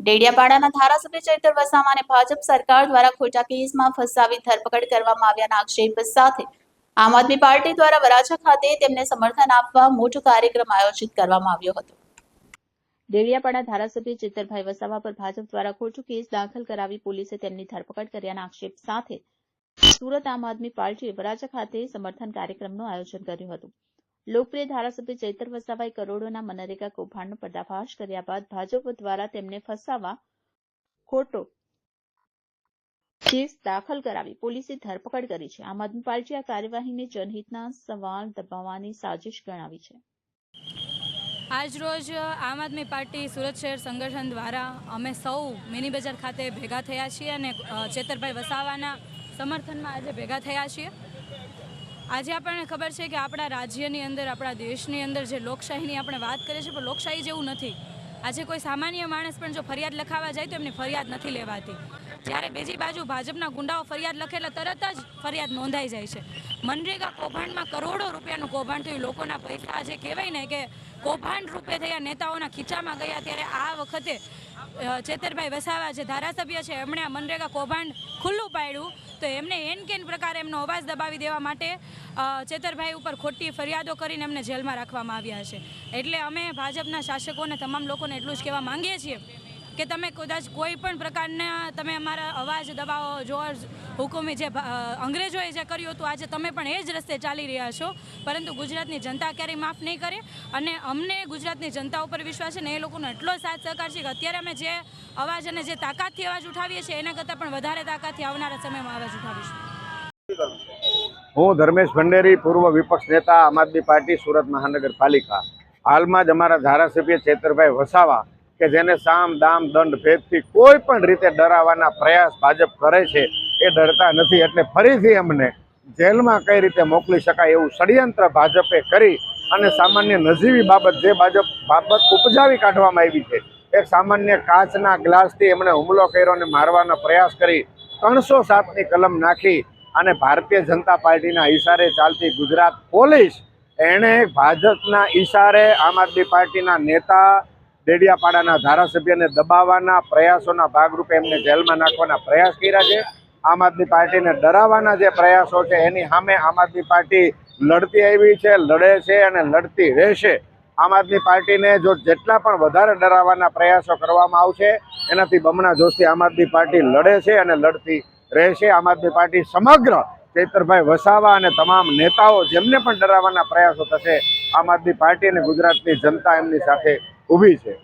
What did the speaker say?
ડેડિયાપાડાના ધારાસભ્ય ચૈતર વસાવાને ભાજપ સરકાર દ્વારા ખોટા કેસમાં ફસાવી ધરપકડ કરવામાં આવ્યાના આક્ષેપ સાથે આમ આદમી પાર્ટી દ્વારા વરાછા ખાતે તેમને સમર્થન આપવા મોટો કાર્યક્રમ આયોજિત કરવામાં આવ્યો હતો. ડેડિયાપાડા ધારાસભ્ય ચેતરભાઈ વસાવા પર ભાજપ દ્વારા ખોટું કેસ દાખલ કરાવી પોલીસે તેમની ધરપકડ કર્યાના આક્ષેપ સાથે સુરત આમ આદમી પાર્ટીએ વરાછા ખાતે સમર્થન કાર્યક્રમનું આયોજન કર્યું હતું. લોકપ્રિય ધારાસભ્ય ચૈતર વસાવાએ કરોડોના મનરેગા કૌભાંડનો પર્દાફાશ કર્યા બાદ ભાજપ દ્વારા તેમને ફસાવા ખોટો કેસ દાખલ કરાવી પોલીસે ધરપકડ કરી છે. આમ આદમી પાર્ટી આ કાર્યવાહીને જનહિતના સવાલ દબાવવાની સાજિશ ગણાવી છે. આજરોજ આમ આદમી પાર્ટી સુરત શહેર સંગઠન દ્વારા અમે સૌ મિની બજાર ખાતે ભેગા થયા છીએ અને ચેતરભાઈ વસાવાના સમર્થનમાં આજે ભેગા થયા છીએ. આજે આપણને ખબર છે કે આપણા રાજ્યની અંદર, આપણા દેશની અંદર જે લોકશાહીની આપણે વાત કરીએ છીએ, પણ લોકશાહી જેવું નથી. આજે કોઈ સામાન્ય માણસ પણ જો ફરિયાદ લખાવા જાય તો એમની ફરિયાદ નથી લેવાતી. જ્યારે બીજી બાજુ ભાજપના ગુંડાઓ ફરિયાદ લખે તરત જ ફરિયાદ નોંધાઈ જાય છે. મનરેગા કૌભાંડમાં કરોડો રૂપિયાનું કૌભાંડ થયું. લોકોના પૈસા જે કહેવાય ને કે કૌભાંડ રૂપે થયા. નેતાઓના ખીચામાં ગયા ત્યારે આ વખતે ચેતરભાઈ વસાવા જે ધારાસભ્ય છે, એમણે આ મનરેગા કૌભાંડ ખુલ્લું પાડ્યું. તો એમને એન કેન પ્રકારે એમનો અવાજ દબાવી દેવા માટે ચેતરભાઈ ઉપર ખોટી ફરિયાદો કરીને એમને જેલમાં રાખવામાં આવ્યા છે. એટલે અમે ભાજપના શાસકોને, તમામ લોકોને એટલું જ કહેવા માંગીએ છીએ કે તમે કદાચ કોઈ પણ પ્રકારના તમે અમારા અવાજ, દબાવો, જોર હુકુમી જે અંગ્રેજોએ જે કર્યું હતું, આજે તમે પણ એ જ રસ્તે ચાલી રહ્યા છો. પરંતુ ગુજરાતની જનતા ક્યારેય માફ નહીં કરે અને અમને ગુજરાતની જનતા ઉપર વિશ્વાસ છે ને એ લોકોનો એટલો સાથ સહકાર છે કે અત્યારે અમે જે અવાજ અને જે તાકાતથી અવાજ ઉઠાવીએ છીએ, એના કરતાં પણ વધારે તાકાતથી આવનારા સમયમાં અવાજ ઉઠાવીશું. હું ધર્મેશ ભંડેરી, પૂર્વ વિપક્ષ નેતા, આમ આદમી પાર્ટી, સુરત મહાનગરપાલિકા. હાલમાં જ અમારા ધારાસભ્ય ચેતરભાઈ વસાવા કે જેને સામ, દામ, દંડ, ભેદથી કોઈ પણ રીતે ડરાવવાના પ્રયાસ ભાજપ કરે છે, એ ડરતા નથી. એટલે ફરીથી અમને જેલમાં કઈ રીતે મોકલી શકાય એવું ષડયંત્ર ભાજપે કરી અને સામાન્ય નજીવી બાબત જે ભાજપ બાબત ઉપજાવી કાઢવામાં આવી છે, એક સામાન્ય કાચના ગ્લાસથી એમણે હુમલો કર્યો અને મારવાનો પ્રયાસ કરી, ત્રણસો સાતની કલમ નાખી અને ભારતીય જનતા પાર્ટીના ઈશારે ચાલતી ગુજરાત પોલીસ, એણે ભાજપના ઈશારે આમ આદમી પાર્ટીના નેતા ડેડિયાપાડાના ધારાસભ્યને દબાવવાના પ્રયાસોના ભાગરૂપે એમને જેલમાં નાખવાના પ્રયાસ કર્યા છે. આમ આદમી પાર્ટીને ડરાવવાના જે પ્રયાસો છે, એની સામે આમ આદમી પાર્ટી લડતી આવી છે, લડે છે અને લડતી રહેશે. આમ આદમી પાર્ટીને જો જેટલા પણ વધારે ડરાવવાના પ્રયાસો કરવામાં આવશે, એનાથી બમણા જોશી આમ આદમી પાર્ટી લડે છે અને લડતી રહેશે. આમ આદમી પાર્ટી સમગ્ર ચૈતરભાઈ વસાવા અને તમામ નેતાઓ જેમને પણ ડરાવવાના પ્રયાસો થશે, આમ આદમી પાર્ટી અને ગુજરાતની જનતા એમની સાથે ઊભી છે.